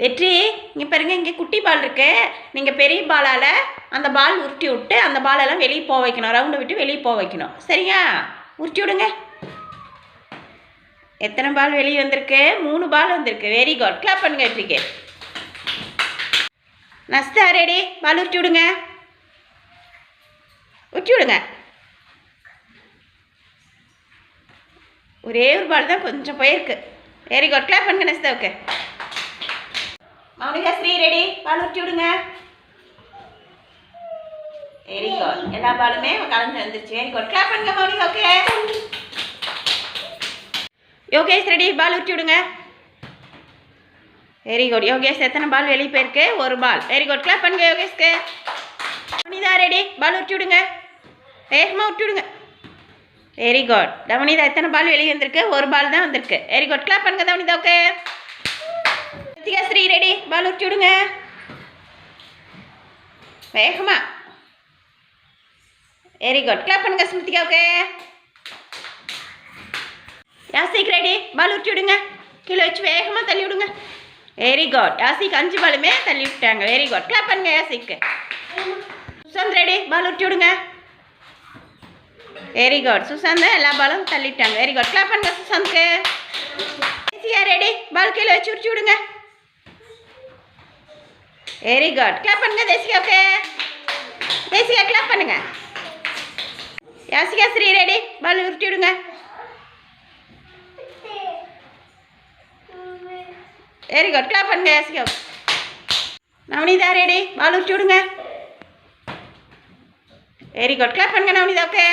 வெற்றி இங்கே பாருங்க இங்கே குட்டி பால் இருக்கு. நீங்கள் பெரிய பாலால் அந்த பால் உருட்டி விட்டு அந்த பாலெல்லாம் வெளியே போக வைக்கணும். ரவுண்டை விட்டு வெளியே போக வைக்கணும். சரியா? உருட்டி விடுங்க. எத்தனை பால் வெளியே வந்திருக்கு? மூணு பால் வந்திருக்கு. வெரி குட் கிளாப் பண்ணுங்க வெற்றிக்கு. நஸ்தா ரெடி பால் உருட்டி விடுங்க. உருட்டி விடுங்க. ஒரே ஒரு பால் தான் கொஞ்சம் போயிருக்கு. வெரி குட் கிளாப் பண்ணுங்க நஸ்தாவுக்கு. மௌனிகா ஸ்ரீ ரெடி. பால் ஊற்றி விடுங்க. வெரி குட் எல்லா பாலுமே கலந்து வந்துருச்சு. வெரி குட் கிளாப் பண்ணுங்க மௌனிகா ஓகே யோகேஷ் ரெடி. பால் ஊற்றி விடுங்க. வெரி குட் யோகேஷ் எத்தனை பால் வெளியே போயிருக்கு? ஒரு பால். வெரி குட் கிளாப் பண்ணுங்க யோகேஷ்க்கு. தவனிதா ரெடி. பால் ஊற்றி விடுங்க. வேகமாக ஊற்றி விடுங்க. வெரி குட் தவனிதா எத்தனை பால் வெளியே வந்திருக்கு? ஒரு பால் தான் வந்திருக்கு. வெரி குட் கிளாப் பண்ணுங்க தவனிதா ஓகே ஸ்ரீ ரெடி. பால் ஊற்றி விடுங்க வேகமா வெரி குட் கிளாப் பண்ணுங்க ஸ்மிருதிகாவுக்கு ஓகே யாசிக் ரெடி பால் ஊற்றி விடுங்க கீழே வச்சு வேகமாக தள்ளி விடுங்க வெரி குட் யாசிக் அஞ்சு பாலுமே தள்ளி விட்டாங்க வெரி குட் கிளாப் பண்ணுங்க யாசிக்கு சுசாந்த் ரெடி பால் ஊற்றி விடுங்க வெரி குட் சுசாந்த் எல்லா பாலும் தள்ளிட்டாங்க வெரி குட் கிளாப் பண்ணுங்க சுசாந்த்க்கு ரெடி பால் கீழே வச்சு உரிச்சு விடுங்க வெரி குட் கிளாப் பண்ணுங்க தேசிகா ஓகே தேசிகா கிளாப் பண்ணுங்க. யாசிகா ஸ்ரீ ரெடி பால் உருட்டி விடுங்க. வெரி குட் கிளாப் பண்ணுங்க யாசிகா. நவனிதா ரெடி பால் உருட்டி விடுங்க. வெரி குட் கிளாப் பண்ணுங்க நவனிதா ஓகே